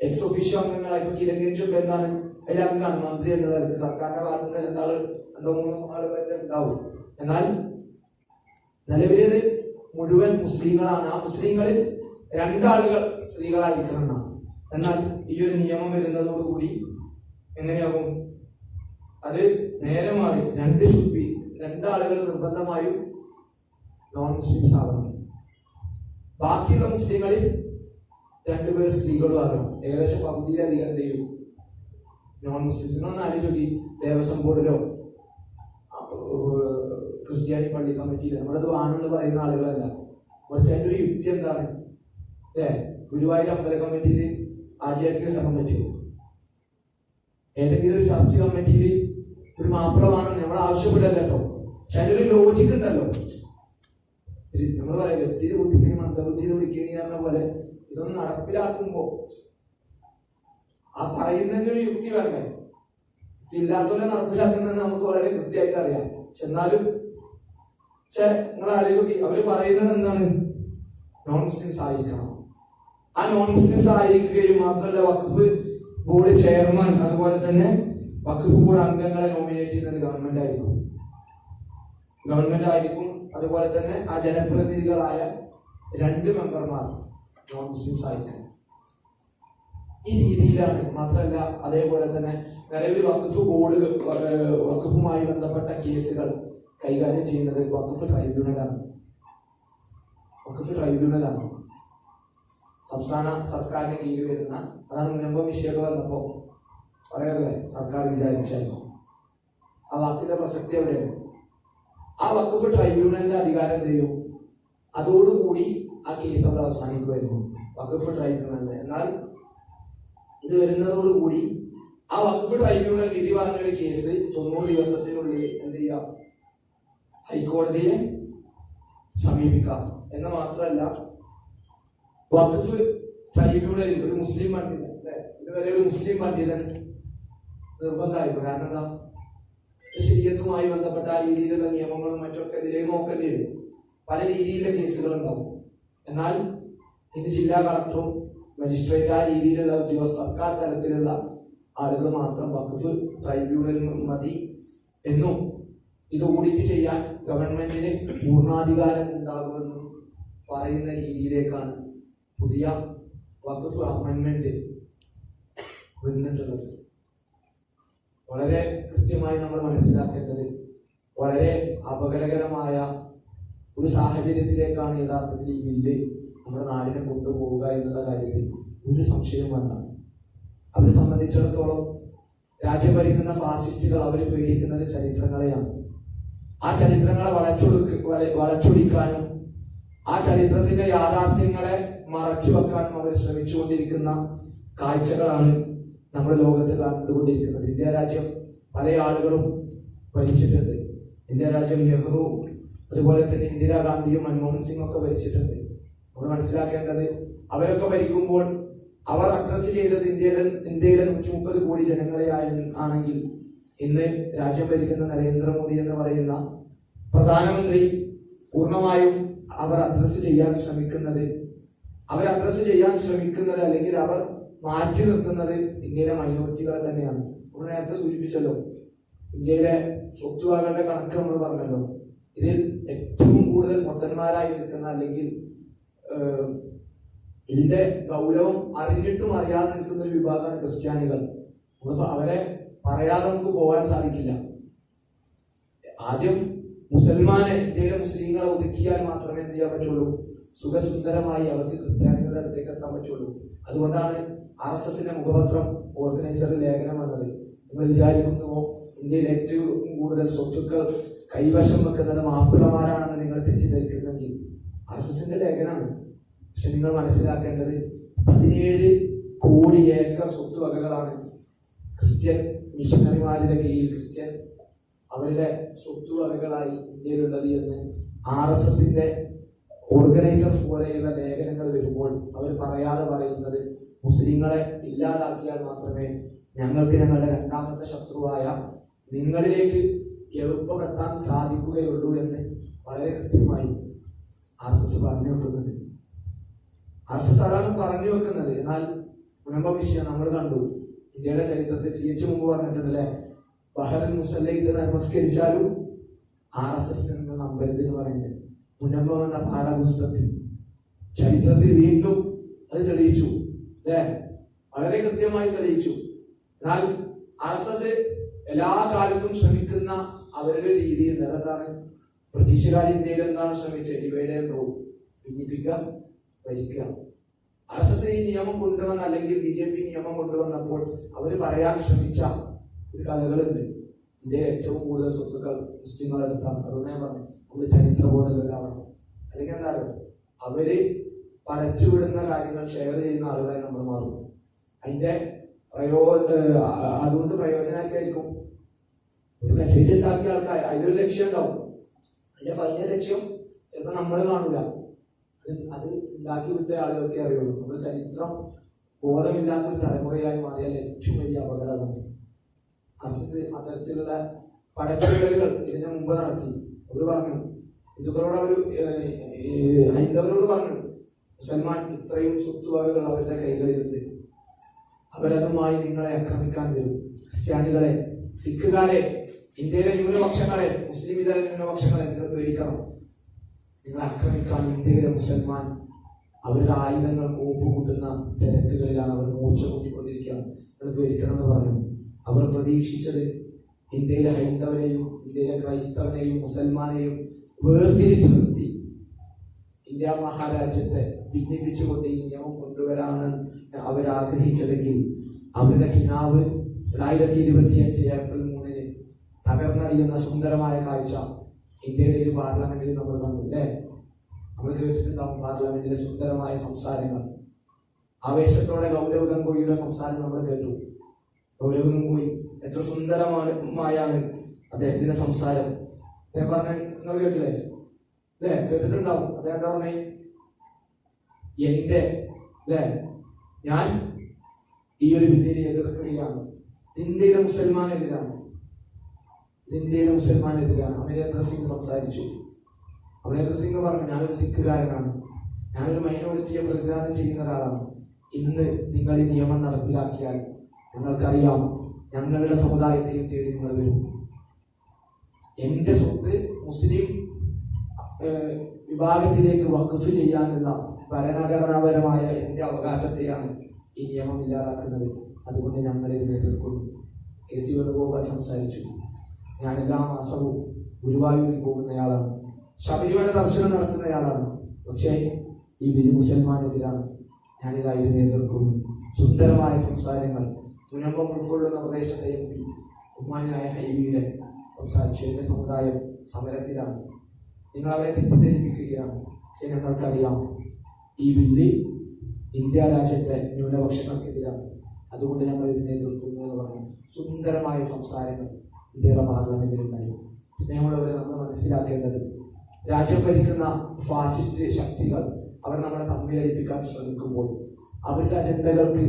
Speaker 1: എക്സ് ഒഫീഷ്യോ അംഗങ്ങളായി ഇപ്പൊ കിരങ്ങേഷൊക്കെ എന്താണ്? അതിൽ അംഗമാണ് മന്ത്രി എന്നതായിരിക്കും സർക്കാരിന്റെ ഭാഗത്ത് നിന്ന് രണ്ടാൾ രണ്ടോ മൂന്നോ ആൾ വരെ ഉണ്ടാവും. എന്നാൽ നിലവിലേത് മുഴുവൻ മുസ്ലിങ്ങളാണ്. ആ മുസ്ലിങ്ങളിൽ രണ്ടാളുകൾ സ്ത്രീകളായിരിക്കണം എന്നാണ്. എന്നാൽ ഈ ഒരു നിയമം വരുന്നതോടുകൂടി എങ്ങനെയാകും? അത് നേരെ മാറി രണ്ട് ശുദ്ധി രണ്ടാളുകൾ നിർബന്ധമായും നോൺ മുസ്ലിംസ് ആകണം ബാക്കിയുള്ള മുസ്ലിങ്ങളിൽ രണ്ടുപേർ സ്ത്രീകളും ആകണം. ഏകദേശം പകുതിയിലധികം എന്ത് ചെയ്യും നോൺ മുസ്ലിംസ് ഒന്ന് ആലോചിച്ച് ദേവസ്വം ബോർഡിലോ? ക്രിസ്ത്യാനി പള്ളി കമ്മിറ്റിയിലോ? നമ്മളത് വേണമെന്ന് പറയുന്ന ആളുകളല്ല. മറിച്ച് അതിന്റെ ഒരു യുക്തി എന്താണ്? അല്ലേ ഗുരുവായൂർ അമ്പല കമ്മിറ്റിയിൽ ആചാര്യക്ക് കയറാൻ പറ്റുമോ? ഏതെങ്കിലും ഒരു ചർച്ച് കമ്മിറ്റിയിൽ ഒരു മാപ്പിള വേണം നമ്മൾ ആവശ്യപ്പെടില്ല കേട്ടോ. പക്ഷെ അതിനൊരു ലോജിക്ക് ഉണ്ടല്ലോ. നമ്മൾ പറയാം വ്യക്തിയുടെ ബുദ്ധിമുട്ടി മന്ദബുദ്ധിയിൽ മന്ദബുദ്ധി എന്ന് പറഞ്ഞ പോലെ ഇതൊന്ന് നടപ്പിലാക്കുമ്പോ ആ പറയുന്നതിനൊരു യുക്തി വേണ്ടേ? ഇതില്ലാത്തവരെ നടപ്പിലാക്കുന്നത് നമുക്ക് വളരെ കൃത്യമായിട്ട് അറിയാം. പക്ഷെ എന്നാലും പക്ഷെ നിങ്ങൾ ആലോചിച്ച് നോക്കി അവർ പറയുന്നത് എന്താണ്? നോൺ മുസ്ലിംസ് ആയിരിക്കണം. ആ നോൺ മുസ്ലിംസ് ആയിരിക്കുകയും മാത്രമല്ല വഖഫ് ബോർഡ് ചെയർമാൻ അതുപോലെ തന്നെ വഖഫ് ബോർഡ് അംഗങ്ങളെ നോമിനേറ്റ് ചെയ്യുന്നത് ഗവൺമെന്റ് ആയിരിക്കും. ഗവൺമെന്റ് ആയിരിക്കും അതുപോലെ തന്നെ ആ ജനപ്രതിനിധികളായ രണ്ട് മെമ്പർമാർ നോൺ മുസ്ലിംസ് ആയിരിക്കും. ഈ രീതിയിലാണ്. മാത്രമല്ല അതേപോലെ തന്നെ നിലവിൽ വഖഫ് ബോർഡ് വഖഫുമായി ബന്ധപ്പെട്ട കേസുകൾ കൈകാര്യം ചെയ്യുന്നത് വഖഫ് ട്രൈബ്യൂണലാണ്. വഖഫ് ട്രൈബ്യൂണലാണ്. സംസ്ഥാന സർക്കാരിന് കീഴിൽ വരുന്ന അതാണ് മുൻപ് വിഷയമൊക്കെ വന്നപ്പോ പറയാറില്ലേ സർക്കാർ വിചാരിച്ചായിരുന്നു. ആ വാക്കിന്റെ പ്രസക്തി എവിടെയാണ്? ആ വഖഫ് ട്രൈബ്യൂണലിന്റെ അധികാരം എന്ത് ചെയ്യും? അതോടുകൂടി ആ കേസ് അവിടെ അവസാനിക്കുമായിരുന്നു. വഖഫ് ട്രൈബ്യൂണലിന് എന്നാൽ ഇത് വരുന്നതോടുകൂടി ആ വഖഫ് ട്രൈബ്യൂണൽ വിധി പറഞ്ഞ ഒരു കേസ് തൊണ്ണൂറ് ദിവസത്തിനുള്ളിൽ എന്ത് ചെയ്യാം? ഹൈക്കോടതിയെ സമീപിക്കാം. എന്ന് മാത്രമല്ല വഖഫ് ട്രൈബ്യൂണലിൽ ഒരു മുസ്ലിം പണ്ഡിതൻ ഇതുവരെ ഒരു മുസ്ലിം പണ്ഡിതൻ നിർബന്ധമായിരുന്നു. കാരണം എന്താ? ശരീരത്തുമായി ബന്ധപ്പെട്ട ആ രീതിയിലുള്ള നിയമങ്ങളും മറ്റൊക്കെ ഇതിലേക്ക് നോക്കേണ്ടി വരും. പല രീതിയിലെ കേസുകൾ ഉണ്ടാവും എന്നാൽ ഇത് ജില്ലാ കളക്ടറും മജിസ്ട്രേറ്റ് ആ രീതിയിലുള്ള ഉദ്യോഗസ്ഥ സർക്കാർ തലത്തിലുള്ള ആളുകൾ മാത്രം വഖഫ് ട്രൈബ്യൂണൽ മതി എന്നും ഇത് ഓഡിറ്റ് ചെയ്യാൻ ഗവൺമെന്റിന് പൂർണാധികാരം ഉണ്ടാകുമെന്നും പറയുന്ന രീതിയിലേക്കാണ് പുതിയ വഖഫ് അമെന്മെന്റ് വന്നിട്ടുള്ളത്. വളരെ കൃത്യമായി നമ്മൾ മനസ്സിലാക്കേണ്ടത് വളരെ അപകടകരമായ ഒരു സാഹചര്യത്തിലേക്കാണ് യഥാർത്ഥത്തിൽ ഈ ബില്ല് നമ്മുടെ നാടിനെ കൊണ്ടുപോവുക എന്നുള്ള കാര്യത്തിൽ ഒരു സംശയം വേണ്ട. അവരെ സംബന്ധിച്ചിടത്തോളം രാജ്യം ഭരിക്കുന്ന ഫാസിസ്റ്റുകൾ അവർ പേടിക്കുന്നത് ചരിത്രങ്ങളെയാണ്. ആ ചരിത്രങ്ങളെ വളച്ചൊടുക്ക് വള- വളച്ചൊടിക്കാനും ആ ചരിത്രത്തിന്റെ യാഥാർത്ഥ്യങ്ങളെ മറച്ചു വെക്കാനും അവർ ശ്രമിച്ചുകൊണ്ടിരിക്കുന്ന കാഴ്ചകളാണ് നമ്മുടെ ലോകത്ത് കണ്ടുകൊണ്ടിരിക്കുന്നത്. ഇന്ത്യ രാജ്യം പല ആളുകളും ഭരിച്ചിട്ടുണ്ട്. ഇന്ത്യ രാജ്യം നെഹ്റു അതുപോലെ തന്നെ ഇന്ദിരാഗാന്ധിയും മൻമോഹൻ സിംഗ് ഒക്കെ ഭരിച്ചിട്ടുണ്ട്. നമ്മൾ മനസ്സിലാക്കേണ്ടത് അവരൊക്കെ ഭരിക്കുമ്പോൾ അവർ അഡ്രസ് ചെയ്തത് ഇന്ത്യയുടെ ഇന്ത്യയിലെ നൂറ്റി മുപ്പത് കോടി ജനങ്ങളെ ആണെങ്കിൽ ഇന്ന് രാജ്യം ഭരിക്കുന്ന നരേന്ദ്രമോദി എന്ന് പറയുന്ന പ്രധാനമന്ത്രി പൂർണമായും അവർ അഡ്രസ് ചെയ്യാൻ ശ്രമിക്കുന്നത് അവർ അഡ്രസ് ചെയ്യാൻ ശ്രമിക്കുന്നത് അല്ലെങ്കിൽ അവർ മാറ്റി നിർത്തുന്നത് ഇന്ത്യയിലെ മൈനോറിറ്റികളെ തന്നെയാണ്. നമ്മൾ നേരത്തെ സൂചിപ്പിച്ചല്ലോ ഇന്ത്യയിലെ സ്വത്തുവകകളുടെ കണക്ക് നമ്മൾ പറഞ്ഞല്ലോ. ഇതിൽ ഏറ്റവും കൂടുതൽ പൊട്ടന്മാരായി നിൽക്കുന്ന അല്ലെങ്കിൽ ഇതിന്റെ ഗൗരവം അറിഞ്ഞിട്ടും അറിയാതെ നിൽക്കുന്ന ഒരു വിഭാഗമാണ് ക്രിസ്ത്യാനികൾ. നമ്മളിപ്പോ അവരെ പറയാതെ നമുക്ക് പോകാൻ സാധിക്കില്ല. ആദ്യം മുസൽമാനെ ഇന്ത്യയിലെ മുസ്ലിങ്ങളെ ഒതുക്കിയാൽ മാത്രമേ എന്ത് ചെയ്യാൻ പറ്റുള്ളൂ? സുഖസുന്ദരമായി അവർക്ക് ക്രിസ്ത്യാനികളുടെ അടുത്തേക്ക് എത്താൻ പറ്റുള്ളൂ. അതുകൊണ്ടാണ് ആർ എസ് എസിന്റെ മുഖപത്രം ഓർഗനൈസർ ലേഖനം വന്നത്. നിങ്ങൾ വിചാരിക്കുന്നുവോ ഇന്ത്യയിൽ ഏറ്റവും കൂടുതൽ സ്വത്തുക്കൾ കൈവശം വെക്കുന്നത് മാപ്പിളമാരാണെന്ന് നിങ്ങൾ തെറ്റിദ്ധരിക്കുന്നെങ്കിൽ ആർ എസ് എസിന്റെ ലേഖനമാണ് പക്ഷെ നിങ്ങൾ മനസ്സിലാക്കേണ്ടത് പതിനേഴ് കോടി ഏക്കർ സ്വത്ത് വകകളാണ് ക്രിസ്ത്യൻ മിഷണറിമാരുടെ കീഴിൽ ക്രിസ്ത്യൻ അവരുടെ സ്വത്ത് വകകളായി ഇന്ത്യയിലുള്ളത് എന്ന് ആർ എസ് എസിന്റെ ഓർഗനൈസർ പോലെയുള്ള ലേഖനങ്ങൾ വരുമ്പോൾ അവർ പറയാതെ പറയുന്നത് മുസ്ലിങ്ങളെ ഇല്ലാതാക്കിയാൽ മാത്രമേ ഞങ്ങൾക്ക് ഞങ്ങളുടെ രണ്ടാമത്തെ ശത്രുവായ നിങ്ങളിലേക്ക് എളുപ്പമെത്താൻ സാധിക്കുകയുള്ളൂ എന്ന് വളരെ കൃത്യമായി ആർ എസ് എസ് പറഞ്ഞു വെക്കുന്നുണ്ട്. ആർ എസ് എസ് അതാണ് പറഞ്ഞു വെക്കുന്നത്. എന്നാൽ മുനമ്പ വിഷയം നമ്മൾ കണ്ടു. ഇന്ത്യയുടെ ചരിത്രത്തെ സി എച്ച് മുമ്പ് പറഞ്ഞിട്ടുണ്ടല്ലേ? ബഹറിൻ ഇത് നമസ്കരിച്ചാലും ആർ എസ് എസ് നിന്ന് നമ്പരുത് എന്ന് പറയുന്നത് മുനമ്പം എന്ന പാഠപുസ്തകത്തിൽ ചരിത്രത്തിൽ വീണ്ടും അത് തെളിയിച്ചു. അല്ലേ? വളരെ കൃത്യമായി തെളിയിച്ചു. എന്നാൽ ആർ എസ് എസ് എല്ലാ കാലത്തും ശ്രമിക്കുന്ന അവരുടെ രീതിയിൽ എന്താണ് ബ്രിട്ടീഷുകാർ ഇന്ത്യയിൽ എന്താണ് ശ്രമിച്ചത്? ആൻഡ് റൂൾ ഭരിക്കാം ഭരിക്കുക. ആർ എസ് എസ് ഈ നിയമം കൊണ്ടുവന്ന അല്ലെങ്കിൽ ബി ജെ പി നിയമം കൊണ്ടുവന്നപ്പോൾ അവർ പറയാൻ ശ്രമിച്ച ഒരു കഥകളുണ്ട്. ഇന്ത്യയിൽ ഏറ്റവും കൂടുതൽ സ്വത്തുക്കൾ അതുകൊണ്ട് ഞാൻ പറഞ്ഞു നമ്മൾ ചരിത്രബോധമില്ലാവണം അല്ലെങ്കിൽ എന്താ പറയുക? അവർ പടച്ചുവിടുന്ന കാര്യങ്ങൾ ഷെയർ ചെയ്യുന്ന ആളുകളായി നമ്മൾ മാറും. അതിന്റെ പ്രയോ അതുകൊണ്ട് പ്രയോജനമായിട്ടായിരിക്കും ഒരു മെസ്സേജ് ഉണ്ടാക്കിയ ആൾക്കാർ അതിലൊരു ലക്ഷ്യം ഉണ്ടാവും. അതിന്റെ ഫൈനൽ ലക്ഷ്യം ചിലപ്പോൾ നമ്മൾ കാണില്ല അത് അത് ഉണ്ടാക്കി വിട്ട ആളുകൾക്കേ അറിയുള്ളൂ. നമ്മുടെ ചരിത്രം ബോധമില്ലാത്തൊരു തലമുറയായി മാറിയാൽ ഏറ്റവും വലിയ അപകടമാണ്. എസ് അത്തരത്തിലുള്ള പടച്ചുവിടലുകൾ ഇതിനു മുമ്പ് നടത്തി. അവർ പറഞ്ഞു. ഹിന്ദുക്കളോട് അവർ ഹൈന്ദവരോട് പറഞ്ഞു. മുസൽമാൻ ഇത്രയും സ്വത്തുവകകൾ അവരുടെ കൈകളിലുണ്ട്. അവരതുമായി നിങ്ങളെ ആക്രമിക്കാൻ വരും. ക്രിസ്ത്യാനികളെ സിഖുകാരെ ഇന്ത്യയിലെ ന്യൂനപക്ഷങ്ങളെ മുസ്ലിം ഇതര ന്യൂനപക്ഷങ്ങളെ നിങ്ങൾ പേടിക്കണം. നിങ്ങളെ ആക്രമിക്കാൻ ഇന്ത്യയിലെ മുസൽമാൻ അവരുടെ ആയുധങ്ങൾ കൂട്ടുന്ന തിരക്കുകളിലാണ് അവർ മൂർച്ച കൂട്ടിക്കൊണ്ടിരിക്കുക നിങ്ങൾ പേടിക്കണം എന്ന് പറഞ്ഞു. അവർ പ്രതീക്ഷിച്ചത് ഇന്ത്യയിലെ ഹൈന്ദവരെയും ഇന്ത്യയിലെ ക്രൈസ്തവനെയും മുസൽമാനെയും വേർതിരിച്ചു നിർത്തി. ഇന്ത്യ മഹാരാജ്യത്തെ ഭിന്നിപ്പിച്ചുകൊണ്ട് ഈ നിയമം കൊണ്ടുവരാണ് അവർ ആഗ്രഹിച്ചതെങ്കിൽ അവരുടെ കിനാവ് രണ്ടായിരത്തി ഇരുപത്തിയഞ്ച് ഏപ്രിൽ മൂന്നിന് തകർന്നറിയുന്ന സുന്ദരമായ കാഴ്ച ഇന്ത്യയുടെ ഒരു പാർലമെന്റിൽ നമ്മൾ കണ്ടു അല്ലേ? നമ്മൾ കേട്ടിട്ടുണ്ടാവും പാർലമെന്റിലെ സുന്ദരമായ സംസാരങ്ങൾ. ആവേശത്തോടെ ഗൗരവ് ഗംഗോയിയുടെ സംസാരം നമ്മൾ കേട്ടു. ഗൗരവ് ഗംഗോയി എത്ര സുന്ദരമായാണ് അദ്ദേഹത്തിന്റെ സംസാരം. അദ്ദേഹം പറഞ്ഞ നിങ്ങൾ കേട്ടില്ലേ? അല്ലേ? കേട്ടിട്ടുണ്ടാവും. അദ്ദേഹം എന്താ പറഞ്ഞേ? എന്റെ അല്ലേ? ഞാൻ ഈ ഒരു ബില്ലിനെ എതിർക്കുകയാണ്. ഇന്ത്യയിലെ മുസൽമാനെതിരാണ് ഇന്ത്യയിലെ മുസൽമാനെതിരാണ് അമരേന്ദ്ര സിംഗ് സംസാരിച്ചു. അമരേന്ദ്ര സിംഗ് പറഞ്ഞു ഞാനൊരു സിഖുകാരനാണ്. ഞാനൊരു മൈനോറിറ്റിയെ പ്രതിദാനം ചെയ്യുന്ന ഒരാളാണ്. ഇന്ന് നിങ്ങൾ ഈ നിയമം നടപ്പിലാക്കിയാൽ ഞങ്ങൾക്കറിയാം ഞങ്ങളുടെ സമുദായത്തെയും തേടി നിങ്ങൾ വരും. എന്റെ സ്വത്ത് മുസ്ലിം വിഭാഗത്തിലേക്ക് വഖഫ് ചെയ്യാനുള്ള ഭരണഘടനാപരമായ എന്റെ അവകാശത്തെയാണ് ഈ നിയമം ഇല്ലാതാക്കുന്നത്. അതുകൊണ്ട് ഞങ്ങൾ ഇതിനെ എതിർക്കുന്നു. കെ സി വേണുഗോപാൽ സംസാരിച്ചു. ഞാൻ എല്ലാ മാസവും ഗുരുവായൂരിൽ പോകുന്നയാളാണ്. ശബരിമല ദർശനം നടത്തുന്നയാളാണ്. പക്ഷേ ഈ ബിരു മുസൽമാനെതിരാണ്. ഞാനിതായിരുന്നു എതിർക്കുന്നു. സുന്ദരമായ സംസാരങ്ങൾ. തുനമ്പം ഉൾക്കൊള്ളുന്ന പ്രദേശത്തെ എം പി ബഹുമാനായ ഹൈബിയുടെ സംസാരിച്ചു. എന്റെ സമുദായം സമരത്തിലാണ്. നിങ്ങൾ അവരെ തെറ്റിദ്ധരിപ്പിക്കുകയാണ്. പക്ഷെ ഞങ്ങൾക്കറിയാം ഈ ബില്ല് ഇന്ത്യ രാജ്യത്തെ ന്യൂനപക്ഷങ്ങൾക്കെതിരാണ് അതുകൊണ്ട് ഞങ്ങൾ ഇതിനെ എതിർക്കുന്നു എന്ന് പറഞ്ഞു സുന്ദരമായ സംസാരങ്ങൾ ഇന്ത്യയുടെ പാർലമെന്റിൽ ഉണ്ടായി സ്നേഹമുള്ളവരെ നമ്മൾ മനസ്സിലാക്കേണ്ടത് രാജ്യം ഭരിക്കുന്ന ഫാസിസ്റ്റ് ശക്തികൾ അവർ നമ്മളെ തമ്മിലടിപ്പിക്കാൻ ശ്രമിക്കുമ്പോൾ അവരുടെ അജണ്ടകൾക്ക്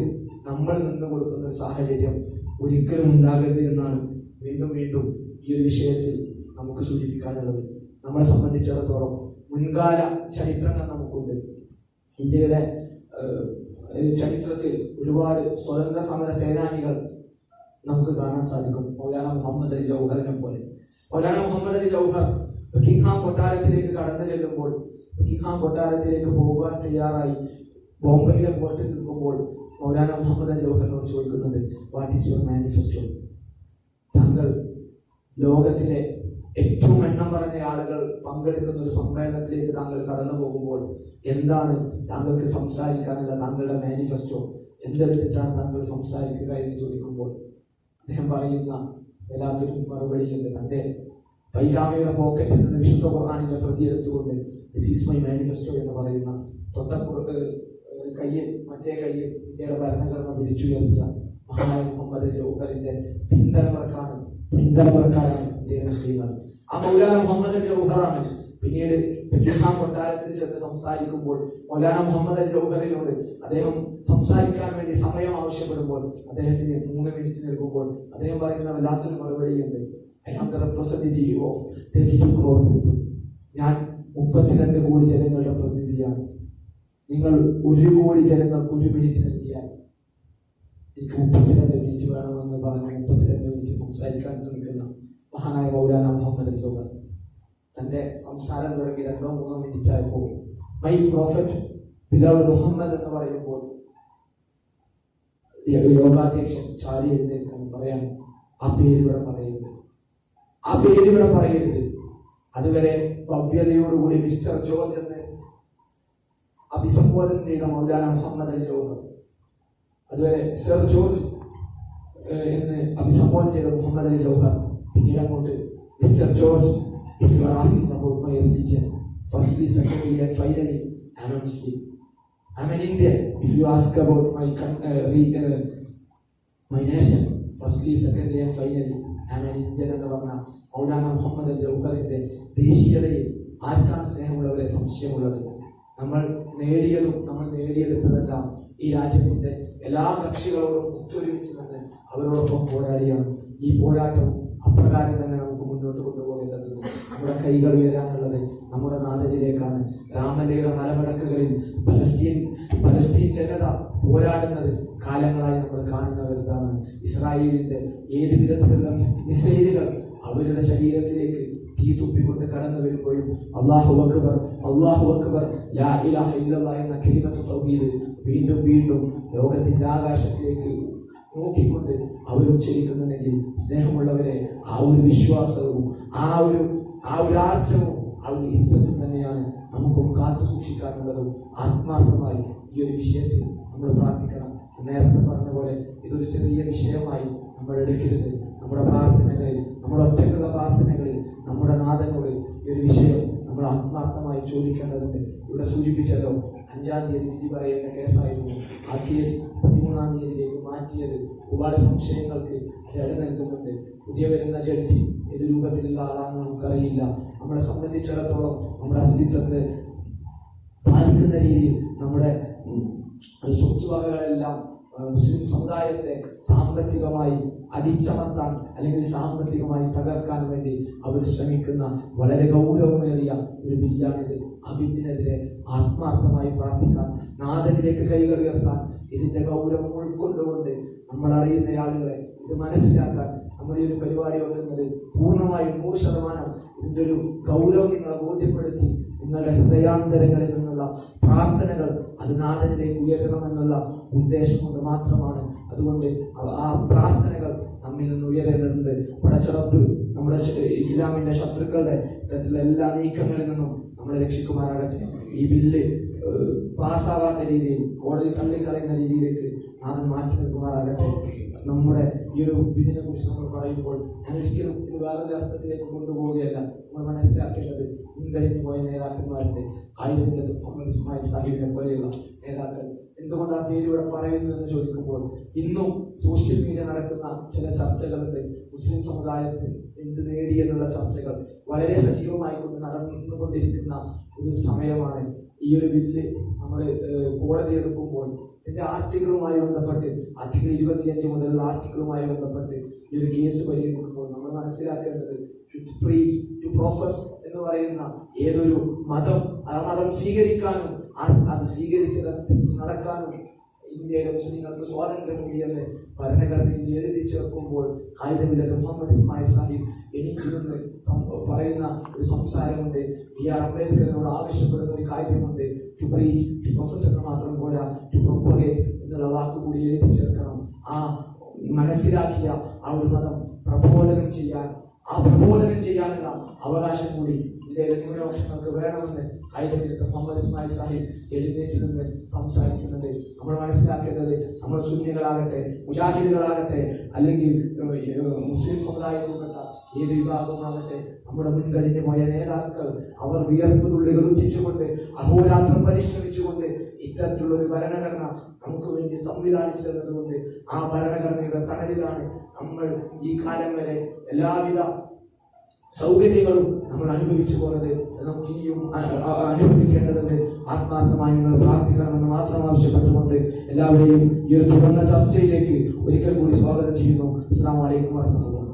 Speaker 1: നമ്മൾ നിന്ന് കൊടുക്കുന്ന ഒരു സാഹചര്യം ഒരിക്കലും ഉണ്ടാകരുത് എന്നാണ് വീണ്ടും വീണ്ടും ഈ ഒരു വിഷയത്തിൽ നമുക്ക് സൂചിപ്പിക്കാനുള്ളത്. നമ്മളെ സംബന്ധിച്ചിടത്തോളം മുൻകാല ചരിത്രങ്ങൾ നമുക്കുണ്ട്. ഇന്ത്യയുടെ ചരിത്രത്തിൽ ഒരുപാട് സ്വതന്ത്ര സമര സേനാനികൾ നമുക്ക് കാണാൻ സാധിക്കും. മൗലാന മുഹമ്മദ് അലി ജൗഹറിനെ പോലെ. മൗലാന മുഹമ്മദ് അലി ജൗഹർ ബക്കിംഗ്ഹാം കൊട്ടാരത്തിലേക്ക് കടന്നു ചെല്ലുമ്പോൾ ബക്കിംഗ്ഹാം കൊട്ടാരത്തിലേക്ക് പോകാൻ തയ്യാറായി. ബോംബെയിലെ പോർട്ടിൽ നിൽക്കുമ്പോൾ മൗലാന മുഹമ്മദ് അലി ജൗഹറിനോട് ചോദിക്കുന്നുണ്ട് വാട്ട് ഈസ് യുവർ മാനിഫെസ്റ്റോ താങ്കൾ ലോകത്തിലെ ഏറ്റവും എണ്ണം പറഞ്ഞ ആളുകൾ പങ്കെടുക്കുന്ന ഒരു സമ്മേളനത്തിലേക്ക് താങ്കൾ കടന്നു പോകുമ്പോൾ എന്താണ് താങ്കൾക്ക് സംസാരിക്കാനുള്ള താങ്കളുടെ മാനിഫെസ്റ്റോ എന്തെടുത്തിട്ടാണ് താങ്കൾ സംസാരിക്കുക എന്ന് ചോദിക്കുമ്പോൾ അദ്ദേഹം പറയുന്ന വല്ലാത്തൊരു മറുപടിയുണ്ട്. തന്റെ പൈജാമയുടെ പോക്കറ്റിൽ നിന്ന് വിശുദ്ധ ഖുർആാനിനെ പ്രതിയെടുത്തുകൊണ്ട് ദിസ് ഈസ് മൈ മാനിഫെസ്റ്റോ എന്ന് പറയുന്ന തൊട്ടപ്പുറത്ത് കയ്യിൽ മറ്റേ കയ്യിൽ ഇന്ത്യയുടെ ഭരണഘടന പിടിച്ചുയർത്തിയ മഹാനായ മുഹമ്മദ് ജൗഹറിന്റെ പിന്തലമുറക്കാണ് പിന്തലമുറക്കാരാണ് ഇന്ത്യയിലെ മുസ്ലിമാണ് ആ മൗലാന മുഹമ്മദ് അലി ജൗഹറാണ് പിന്നീട് ബക്കിംഗ്ഹാം കൊട്ടാരത്തിൽ ചെന്ന് സംസാരിക്കുമ്പോൾ മൗലാന മുഹമ്മദ് അലി ജൗഹറിനോട് അദ്ദേഹം സംസാരിക്കാൻ വേണ്ടി സമയം ആവശ്യപ്പെടുമ്പോൾ അദ്ദേഹത്തിന് മൂന്ന് മിനിറ്റ് നൽകുമ്പോൾ അദ്ദേഹം പറയുന്ന വല്ലാത്തൊരു മറുപടിയുണ്ട്. I am the representative of thirty two crore ഞാൻ മുപ്പത്തിരണ്ട് കോടി ജനങ്ങളുടെ പ്രതിനിധിയാണ്. നിങ്ങൾ ഒരു കോടി ജനങ്ങൾക്ക് ഒരു മിനിറ്റ് നൽകിയാൽ എനിക്ക് മുപ്പത്തിരണ്ട് മിനിറ്റ് വേണമെന്ന് പറഞ്ഞ് മഹാനായ മൗലാന മുഹമ്മദ് അലി തന്റെ സംസാരം തുടങ്ങി രണ്ടോ മൂന്നോ മിനിറ്റ് ആയപ്പോൾ മൈ പ്രോഫറ്റ് ബിലാൽ മുഹമ്മദ് എന്ന് പറയുമ്പോൾ യോഗാധ്യക്ഷൻ ചാടി എഴുന്നേൽക്കാൻ പറയാൻ ആ പേര് ഇവിടെ പറയരുത്. ആ പേര് ഇവിടെ പറയരുത്. അതുവരെ ഭവ്യതയോടുകൂടി മിസ്റ്റർ ജോർജ് എന്ന് അഭിസംബോധന ചെയ്ത മൗലാന മുഹമ്മദ് അലി ജോഹർ അതുവരെ സർ ജോർജ് എന്ന് അഭിസംബോധന ചെയ്ത മുഹമ്മദ് അലി ജൗഹർ പിന്നീട് അങ്ങോട്ട് mister George if you are asking about my religion firstly secondly and finally I am Muslim I am an Indian if you ask about my my nation firstly secondly and finally I am an Indian എന്ന് പറഞ്ഞ മൗലാന മുഹമ്മദ് ജൗഹറിന്റെ ദേശീയതയിൽ ആർക്കാണ് സ്നേഹമുള്ളവരെ സംശയമുള്ളത്? നമ്മൾ നേടിയതും നമ്മൾ നേടിയെടുത്തതെല്ലാം ഈ രാജ്യത്തിന്റെ എല്ലാ കക്ഷികളോടും ഒത്തൊരുമിച്ച് തന്നെ അവരോടൊപ്പം പോരാടിയാണ്. ഈ പോരാട്ടം അപ്രകാരം തന്നെ നമുക്ക് മുന്നോട്ട് കൊണ്ടുപോകേണ്ടതുണ്ട് നമ്മുടെ കൈകൾ ഉയരാനുള്ളത് നമ്മുടെ നാഥനിലേക്കാണ്. രാമലയുടെ മലമടക്കുകളിൽ പലസ്തീൻ പലസ്തീൻ ജനത പോരാടുന്നത് കാലങ്ങളായി നമ്മൾ കാണുന്ന വരുത്താണ് ഇസ്രായേലിന്റെ ഏത് വിധത്തിലുള്ള മിസ്- മിസൈലുകൾ അവരുടെ ശരീരത്തിലേക്ക് തീ തുപ്പിക്കൊണ്ട് കടന്നു വരുമ്പോഴും അള്ളാഹു അക്ബർ അള്ളാഹു അക്ബർ ലാ ഇലാഹ ഇല്ലല്ലാ എന്ന കലിമത്ത് തൗഹീദ് വീണ്ടും വീണ്ടും ലോകത്തിന്റെ ആകാശത്തിലേക്ക് നോക്കിക്കൊണ്ട് അവരുച്ചരിക്കുന്നുണ്ടെങ്കിൽ സ്നേഹമുള്ളവരെ ആ ഒരു വിശ്വാസവും ആ ഒരു ആ ഒരു ആർജവും ആ ഒരു ഇസ്സത്തും തന്നെയാണ് നമുക്കും കാത്തു സൂക്ഷിക്കാനുള്ളതും ആത്മാർത്ഥമായി ഈ ഒരു വിഷയത്തിൽ നമ്മൾ പ്രാർത്ഥിക്കണം. നേരത്തെ പറഞ്ഞ പോലെ ഇതൊരു ചെറിയ വിഷയമായി നമ്മൾ എടുക്കരുത്. നമ്മുടെ പ്രാർത്ഥനകളിൽ നമ്മുടെ ഒറ്റക്കുള്ള പ്രാർത്ഥനകളിൽ നമ്മുടെ നാഥനോട് ഈ ഒരു വിഷയം നമ്മൾ ആത്മാർത്ഥമായി ചോദിക്കേണ്ടതുണ്ട്. ഇവിടെ സൂചിപ്പിച്ചല്ലോ അഞ്ചാം തീയതി വിധി പറയേണ്ട കേസായിരുന്നു. ആ കേസ് പതിമൂന്നാം തീയതിയിലേക്ക് മാറ്റിയത് ഒരുപാട് സംശയങ്ങൾക്ക് ചേട് നൽകുന്നുണ്ട്. പുതിയ വരുന്ന ജഡ്ജി ഏത് രൂപത്തിലുള്ള ആളാണെന്ന് നമുക്കറിയില്ല. നമ്മളെ സംബന്ധിച്ചിടത്തോളം നമ്മുടെ അസ്തിത്വത്തെ പാലിക്കുന്ന രീതിയിൽ നമ്മുടെ സ്വത്തുവകകളെല്ലാം മുസ്ലിം സമുദായത്തെ സാമ്പത്തികമായി അടിച്ചമർത്താൻ അല്ലെങ്കിൽ സാമ്പത്തികമായി തകർക്കാൻ വേണ്ടി അവർ ശ്രമിക്കുന്ന വളരെ ഗൗരവമേറിയ ഒരു ബില്ലാണിത്. ബില്ലിനെതിരെ ആത്മാർത്ഥമായി പ്രാർത്ഥിക്കാൻ നാഥനിലേക്ക് കൈകൾ ഉയർത്താൻ ഇതിന്റെ ഗൗരവം ഉൾക്കൊണ്ടുകൊണ്ട് നമ്മൾ അറിയുന്ന ആളുകളെ ഇത് മനസ്സിലാക്കാൻ നമ്മൾ ഈ ഒരു പരിപാടി വെക്കുന്നത് പൂർണമായും നൂറ് ശതമാനം ഇതിന്റെ ഒരു ഗൗരവം നിങ്ങളെ ബോധ്യപ്പെടുത്തി നിങ്ങളുടെ ഹൃദയാന്തരങ്ങളിൽ നിന്നുള്ള പ്രാർത്ഥനകൾ അത് നാഥനിലേക്ക് ഉയരണമെന്നുള്ള ഉദ്ദേശം കൊണ്ട് മാത്രമാണ്. അതുകൊണ്ട് ആ പ്രാർത്ഥനകൾ നമ്മിൽ നിന്ന് ഉയരേണ്ടതുണ്ട്. പടച്ചുറപ്പ് നമ്മുടെ ഇസ്ലാമിന്റെ ശത്രുക്കളുടെ ഇത്തരത്തിലുള്ള എല്ലാ നീക്കങ്ങളിൽ നിന്നും നമ്മളെ രക്ഷിക്കുമാറാകട്ടെ. ഈ ബില്ല് പാസ്സാവാത്ത രീതിയിൽ കോടതി തള്ളിക്കളയുന്ന രീതിയിലേക്ക് നാഥൻ മാറ്റി നിൽക്കുമാറാകട്ടെ. നമ്മുടെ ഈ ഒരു ബില്ലിനെ കുറിച്ച് നമ്മൾ പറയുമ്പോൾ ഞാൻ ഒരിക്കലും ഇത് വേറൊരു അർത്ഥത്തിലേക്ക് കൊണ്ടുപോവുകയല്ല. നമ്മൾ മനസ്സിലാക്കേണ്ടത് മുൻകഴിഞ്ഞു പോയ നേതാക്കന്മാരുടെ ആയിരമില്ലത്ത് മുഹമ്മദ് ഇസ്മായിൽ സാഹിബിനെ പോലെയുള്ള നേതാക്കൾ എന്തുകൊണ്ട് ആ പേര് ഇവിടെ പറയുന്നു എന്ന് ചോദിക്കുമ്പോൾ ഇന്നും സോഷ്യൽ മീഡിയ നടക്കുന്ന ചില ചർച്ചകളുണ്ട്. മുസ്ലിം സമുദായത്തിൽ എന്ത് നേടി എന്നുള്ള ചർച്ചകൾ വളരെ സജീവമായി കൊണ്ട് നടന്നുകൊണ്ടിരിക്കുന്ന ഒരു സമയമാണ് ഈ ഒരു ബില്ല് നമ്മൾ കോടതി എടുക്കുമ്പോൾ ഇതിന്റെ ആർട്ടിക്കിളുമായി ബന്ധപ്പെട്ട് ആർട്ടിക്കിൾ ഇരുപത്തിയഞ്ച് മുതലുള്ള ആർട്ടിക്കിളുമായി ബന്ധപ്പെട്ട് ഈ ഒരു കേസ് പരിഗണിക്കുമ്പോൾ നമ്മൾ മനസ്സിലാക്കേണ്ടത് എന്ന് പറയുന്ന ഏതൊരു മതം ആ മതം സ്വീകരിക്കാനും അത് സ്വീകരിച്ചതനുസരിച്ച് നടക്കാനും ഇന്ത്യയിലെ മുസ്ലിങ്ങൾക്ക് സ്വാതന്ത്ര്യമുണ്ടെന്ന് ഭരണഘടനയിൽ എഴുതി ചേർക്കുമ്പോൾ കായികമില്ലത്ത് മുഹമ്മദ് ഇസ്മായിൽ സാഹിബ് എനിക്ക് നിന്ന് പറയുന്ന ഒരു സംസാരമുണ്ട്. ബി ആർ അംബേദ്കറിനോട് ആവശ്യപ്പെടുന്ന ഒരു കാര്യമുണ്ട്. ടു പ്രീച്ച് ടു പ്രൊഫസറിന് മാത്രം പോരാ ടു പ്രൊപ്പഗേറ്റ് എന്നുള്ള വാക്കുകൂടി എഴുതി ചേർക്കണം ആ മനസ്സിലാക്കിയ ആ ഒരു മതം പ്രബോധനം ചെയ്യാൻ ആ പ്രബോധനം ചെയ്യാനുള്ള അവകാശം കൂടി ഇന്ത്യയിലെ നമുക്ക് വേണമെന്ന് കൈതത്തിലെത്ത മുഹമ്മദ് ഇസ്മായിൽ സാഹിബ് എഴുന്നേറ്റ് നിന്ന് സംസാരിക്കുന്നത് നമ്മൾ മനസ്സിലാക്കേണ്ടത് നമ്മൾ സുന്നികളാകട്ടെ മുജാഹിദുകളാകട്ടെ അല്ലെങ്കിൽ മുസ്ലിം സമുദായത്തിൽപ്പെട്ട ഏത് വിഭാഗമാകട്ടെ നമ്മുടെ മുൻകഴിഞ്ഞു നേതാക്കൾ അവർ വിയർപ്പ് തുള്ളികൾ ഉച്ചിച്ചുകൊണ്ട് അഹോരാത്രം പരിശ്രമിച്ചുകൊണ്ട് ഇത്തരത്തിലുള്ള ഒരു ഭരണഘടന നമുക്ക് വേണ്ടി സംവിധാനിച്ചതുകൊണ്ട് ആ ഭരണഘടനയുടെ തണലിലാണ് നമ്മൾ ഈ കാലം വരെ എല്ലാവിധ സൗകര്യങ്ങളും നമ്മൾ അനുഭവിച്ചു പോകുന്നത് നമുക്ക് ഇനിയും അനുഭവിക്കേണ്ടതുണ്ട്. ആത്മാർത്ഥമായി നിങ്ങൾ പ്രാർത്ഥിക്കണമെന്ന് മാത്രം ആവശ്യപ്പെട്ടുകൊണ്ട് എല്ലാവരെയും ഈ ഒരു തുടർന്ന ചർച്ചയിലേക്ക് ഒരിക്കൽ കൂടി സ്വാഗതം ചെയ്യുന്നു. അസ്സാം വലൈക്കും വാഹമത്തുള്ള